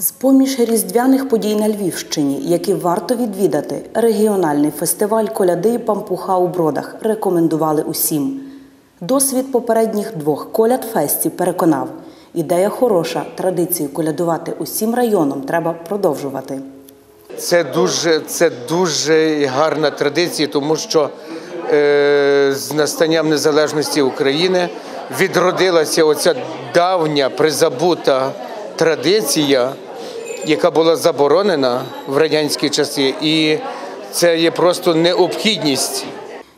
З-поміж різдвяних подій на Львівщині, які варто відвідати, регіональний фестиваль коляди і пампуха у бродах рекомендували усім. Досвід попередніх двох коляд фестів переконав, ідея хороша, традицію колядувати усім районам треба продовжувати. Це дуже, це дуже гарна традиція, тому що е, з настанням незалежності України відродилася оця давня призабута традиція, яка була заборонена в радянські часи, і це є просто необхідність.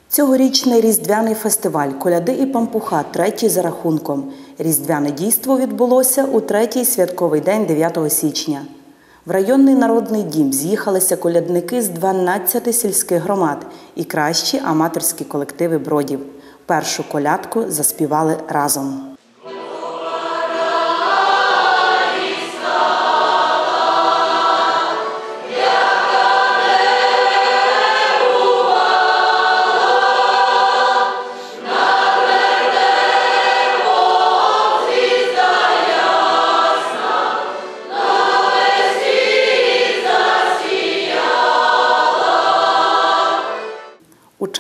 Цьогорічний різдвяний фестиваль Коляди і пампуха третій за рахунком. Різдвяне дійство відбулося у третій святковий день 9 січня. В районний народний дім з'їхалися колядники з 12 сільських громад і кращі аматорські колективи бродів. Першу колядку заспівали разом.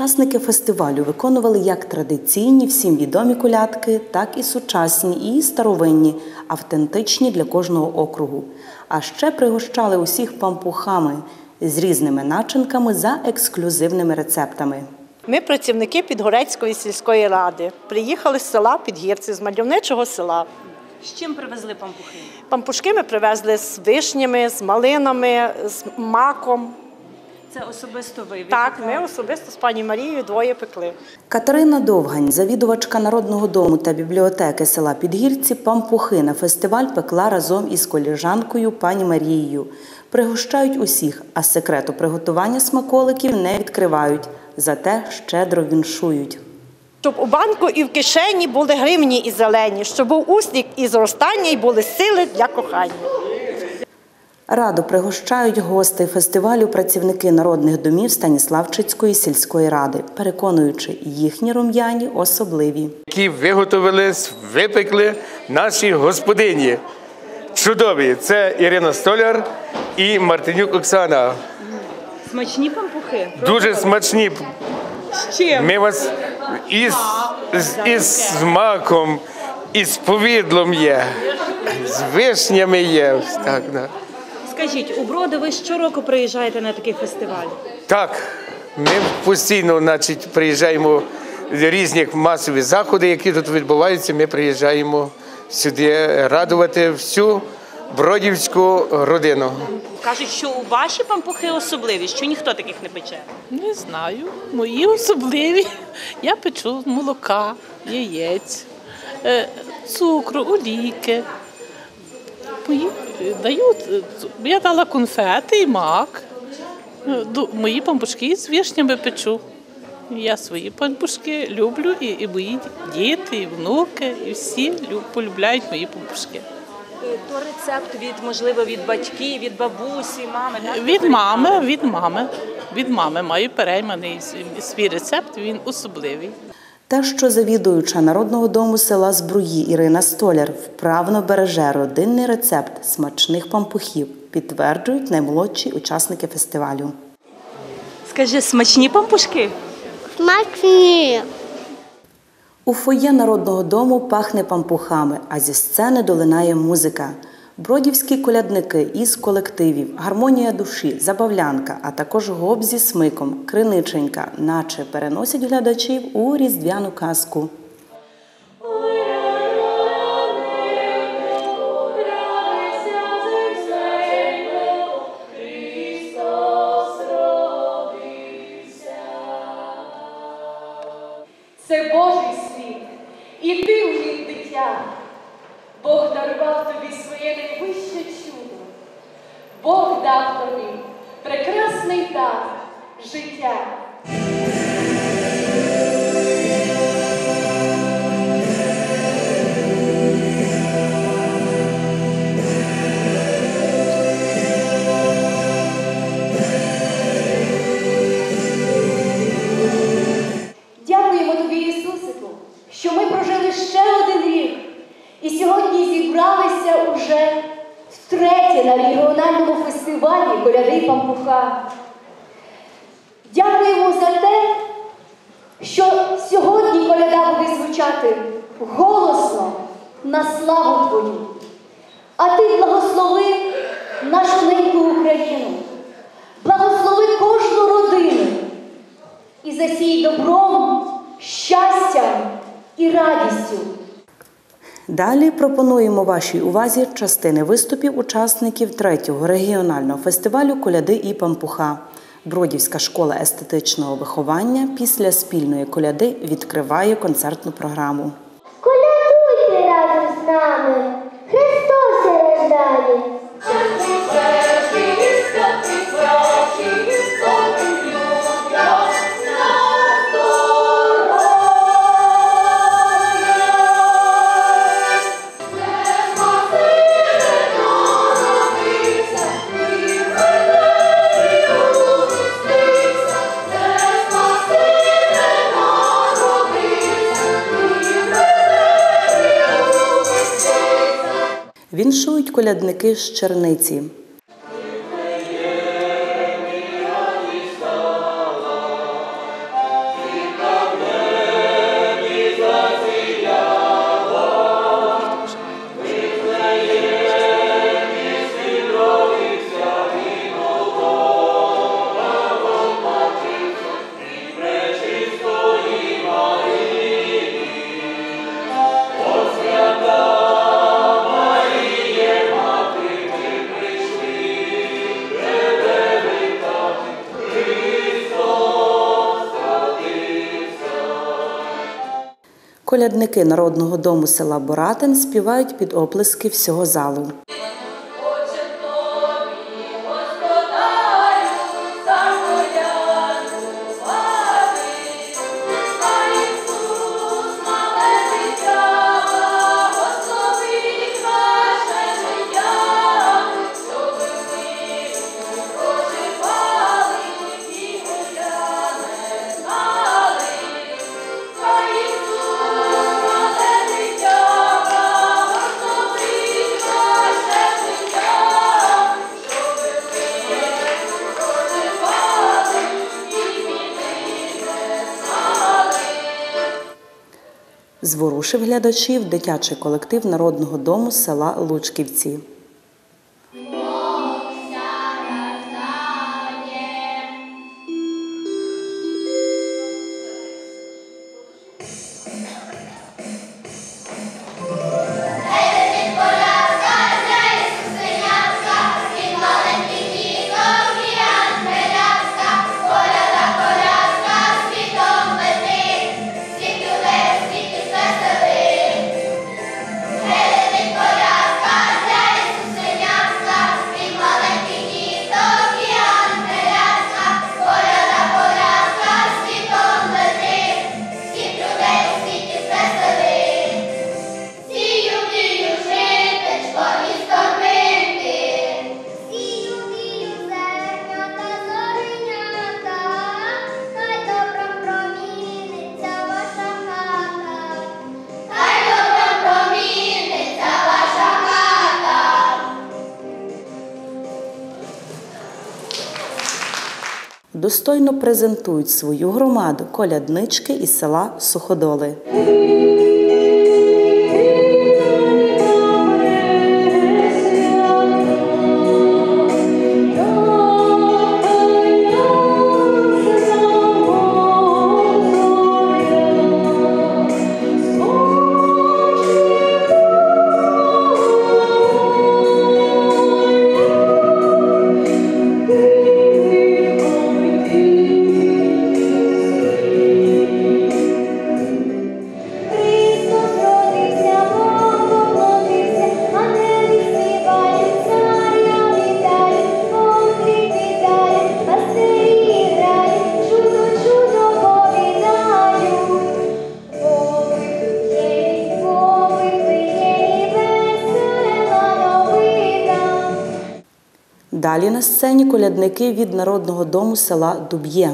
Учасники фестивалю виконували як традиційні всім відомі колядки, так і сучасні і старовинні, автентичні для кожного округу. А ще пригощали усіх пампухами з різними начинками за ексклюзивними рецептами. Ми працівники Підгорецької сільської ради. Приїхали з села Підгірці, з мальовничого села. З чим привезли пампухи? Пампушки ми привезли з вишнями, з малинами, з маком. Це особисто ви. Так, ми особисто з пані Марією двоє пекли. Катерина Довгань, завідувачка народного дому та бібліотеки села Підгірці, пампухи на фестиваль пекла разом із коліжанкою пані Марією. Пригощають усіх, а секрету приготування смаколиків не відкривають, зате щедро віншують. Щоб у банку і в кишені були гривні і зелені, щоб був уснік і зростання, і були сили для кохання. Радо пригощають гостей фестивалю працівники народних домів Станіславчицької сільської ради, переконуючи, їхні рум'яні особливі. які виготовили, випекли наші господині. Чудові! Це Ірина Столяр і Мартинюк Оксана. Смачні пампухи. Дуже смачні. З чим? Ми вас із, з, із маком, із повідлом є, з вишнями є. Так, да. Скажіть, у Броди ви щороку приїжджаєте на такий фестиваль? так, ми постійно значить, приїжджаємо в різні масові заходи, які тут відбуваються. Ми приїжджаємо сюди радувати всю бродівську родину. Кажуть, що у ваші пампухи особливі, що ніхто таких не пече. Не знаю. Мої особливі. Я печу з молока, яєць, е, цукру, олійки. Е, Дають, е, я дала конфети і мак. Е, ду- Мої пампушки з вишнями печу. Я свої пампушки люблю, і, і мої діти, і внуки, і всі полюбляють мої пампушки. То рецепт від, можливо, від батьків, від бабусі, мами, так? Від мами, від мами. Від мами маю перейманий свій рецепт, він особливий. Те, що завідуюча народного дому села Збруї Ірина Столяр вправно береже родинний рецепт смачних пампухів, підтверджують наймолодші учасники фестивалю. Скажи, смачні пампушки? Смачні. У фоє народного дому пахне пампухами, а зі сцени долинає музика. Бродівські колядники із колективів, гармонія душі, забавлянка, а також гоп зі смиком, криниченька, наче переносять глядачів у різдвяну казку. Дав тобі прекрасний дар життя. Пампуха. Дякуємо за те, що сьогодні коляда буде звучати голосно на славу Твою. А ти благослови нашу неньку Україну, благослови кожну родину і засій добром, щастям і радістю. Далі пропонуємо вашій увазі частини виступів учасників третього регіонального фестивалю Коляди і Пампуха. Бродівська школа естетичного виховання після спільної коляди відкриває концертну програму. Колядуйте разом з нами. Христос рождає. Віншують колядники з черниці. Колядники народного дому села Боратин співають під оплески всього залу. Зворушив глядачів дитячий колектив народного дому села Лучківці. Достойно презентують свою громаду коляднички із села Суходоли. Далі на сцені колядники від народного дому села Дуб'є.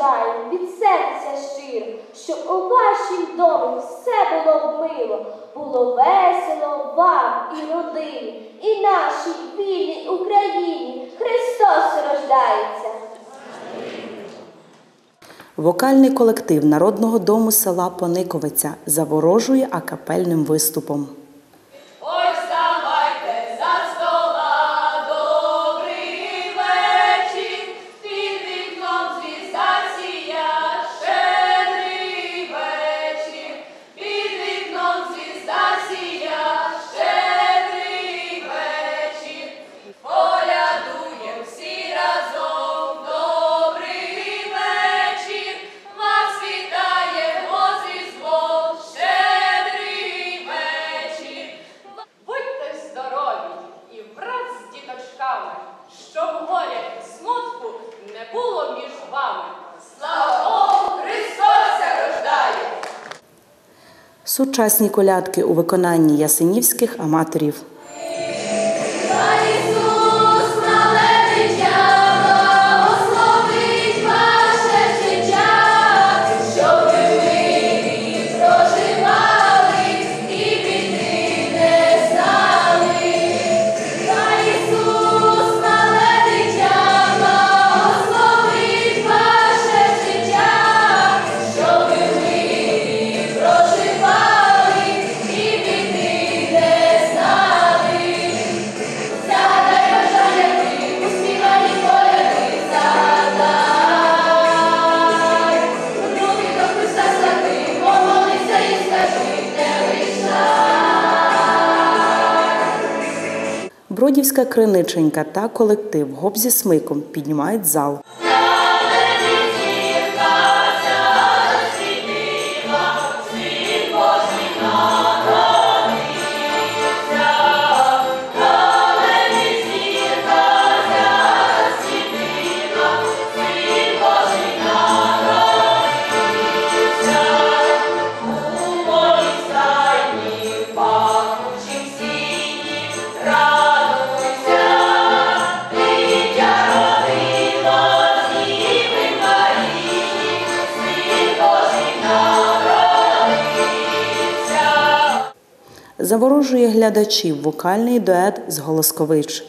Бажаємо від серця щиро, щоб у вашім домі все було мило, було весело вам і родині, і нашій вільній Україні Христос рождається. Вокальний колектив народного дому села Пониковиця заворожує акапельним виступом. Сучасні колядки у виконанні ясенівських аматорів. Бродівська криниченька та колектив Гоп зі смиком піднімають зал. Заворожує глядачів вокальний дует з Голоскович.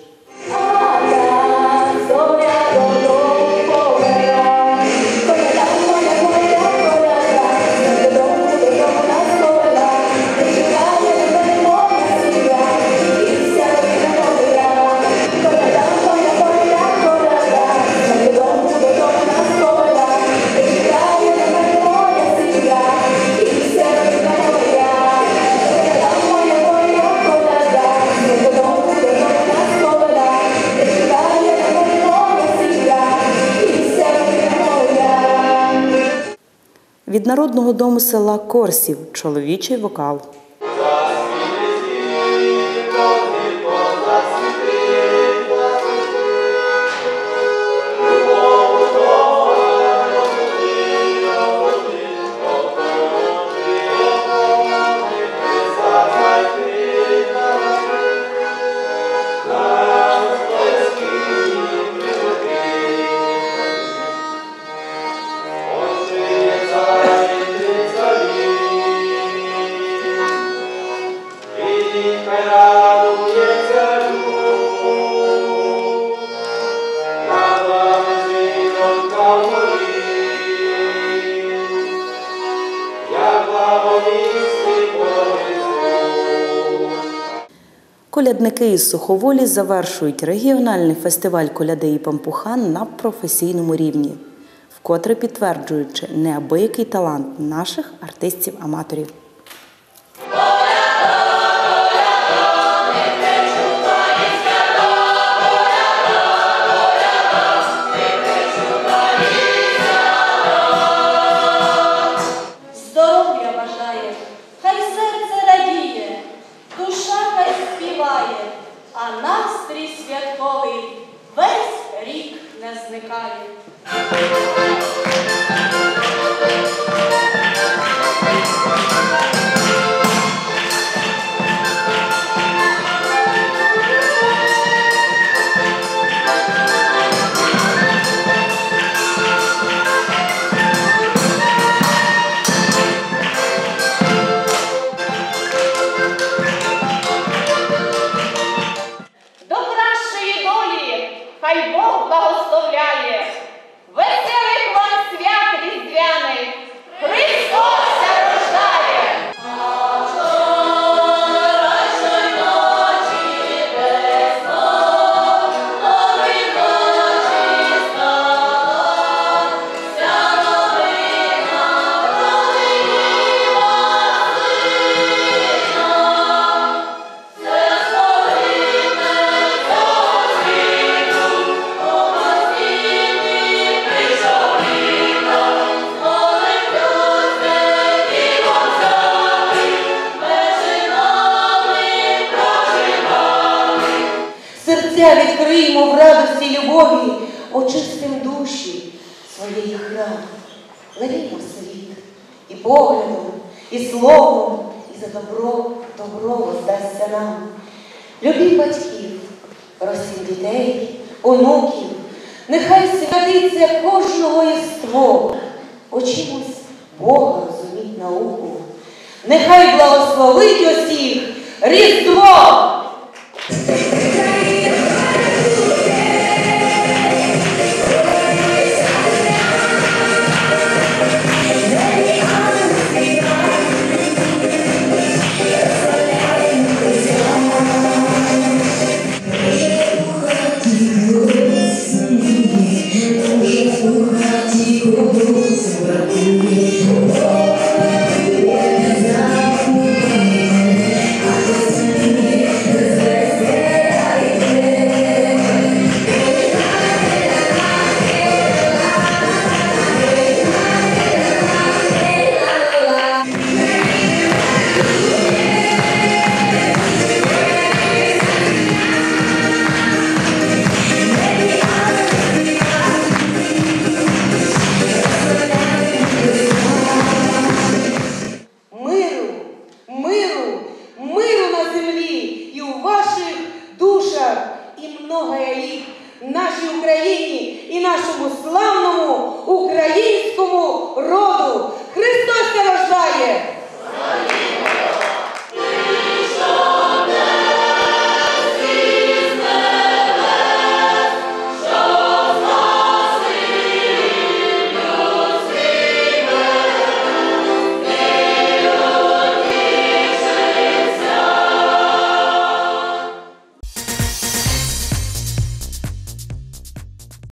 Народного дому села Корсів чоловічий вокал. Колядники із Суховолі завершують регіональний фестиваль коляди і пампухан на професійному рівні, вкотре підтверджуючи неабиякий талант наших артистів-аматорів. Серця відкриємо в радості любові, очистим душі своєї храми. Левімо світ і поглядом, і словом, і за добро добро воздасться нам. Любіть батьків, ростіть дітей, онуків, нехай святиться кожного єство, очимось Бога розуміть науку. Нехай благословить усіх Різдво І многое їх нашій Україні і нашому славному українському роду. Христос рождає!